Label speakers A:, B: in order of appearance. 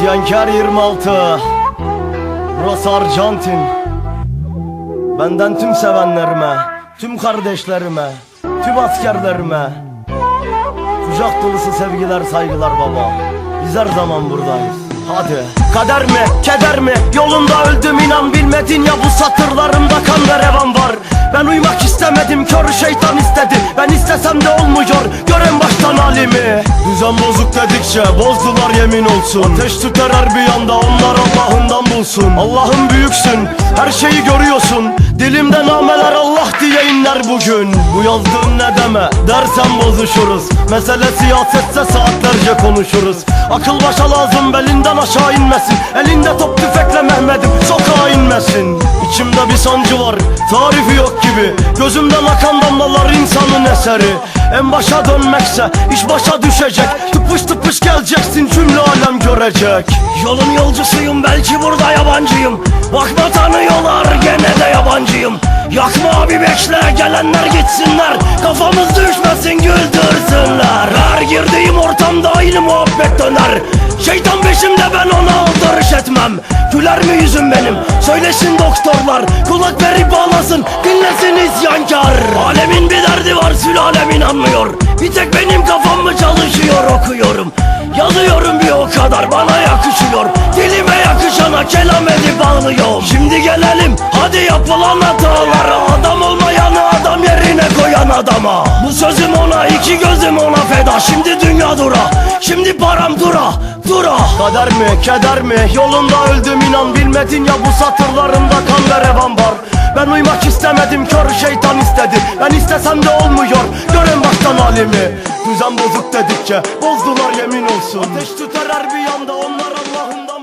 A: İsyankar 26 Burası Arjantin. Benden tüm sevenlerime Tüm kardeşlerime Tüm askerlerime Kucak dolusu sevgiler saygılar baba. Biz her zaman buradayız. Hadi. Kader mi keder mi? Yolunda öldüm inan bilmedin ya bu satırlarımda kan ve revan var. Ben uymak istemedim kör şeytan istedi. Ben istesem de olmuyor. Gören baştan halimi Düzen bozuk dedikçe bozdular yemin olsun. Ateş tüter her bir yanda onlar Allah'ından bulsun. Allah'ım büyüksün her şeyi görüyorsun. Dilimde nameler Allah diye inler bugün. Bu yazdığın ne deme dersen bozuşuruz. Mesele siyasetse saatlerce konuşuruz. Akıl başa lazım belinden aşağı inmesin. Elinde top tüfekle Mehmet'im sokağa inmesin İçimde bir sancı var tarifi yok gibi. Gözümden akan damlalar insanın eseri. En başa dönmekse iş başa düşecek. Tıpış tıpış geleceksin cümle alem görecek. Yolun yolcusuyum belki burada yabancıyım. Bakma tanıyorlar gene de yabancıyım. Yakma abi bekle gelenler gitsinler. Kafamız düşmesin güldürsünler. Her girdiğim ortamda aynı muhabbet döner. Şeytan peşimde ben ona aldırış etmem. Güler mi yüzüm benim? Söylesin doktorlar. Kulak verip bağlasın. Dinlesin isyankar. Alemin bir derdi var. Sülalem inanmıyor. Bir tek benim kafam mı çalışıyor? Okuyorum. Yazıyorum bir o kadar. Bana yakışıyor. Dilime yakışana kelam edip ağlıyorum. Şimdi gelelim. Hadi yapılan hatalara. Adam olmayanı adam yerine koyan adama. Bu sözüm ona iki gözüm ona feda. Şimdi dünya dura. Şimdi param dura dura. Kader mi keder mi? Yolunda öldüm inan bilmedin ya bu satırlarımda kan ve revan var. Ben uymak istemedim kör şeytan istedi. Ben istesem de olmuyor Gören baştan halimi. Düzen bozuk dedikçe Bozdular yemin olsun. Ateş tüter her bir yanda onlar Allah'ından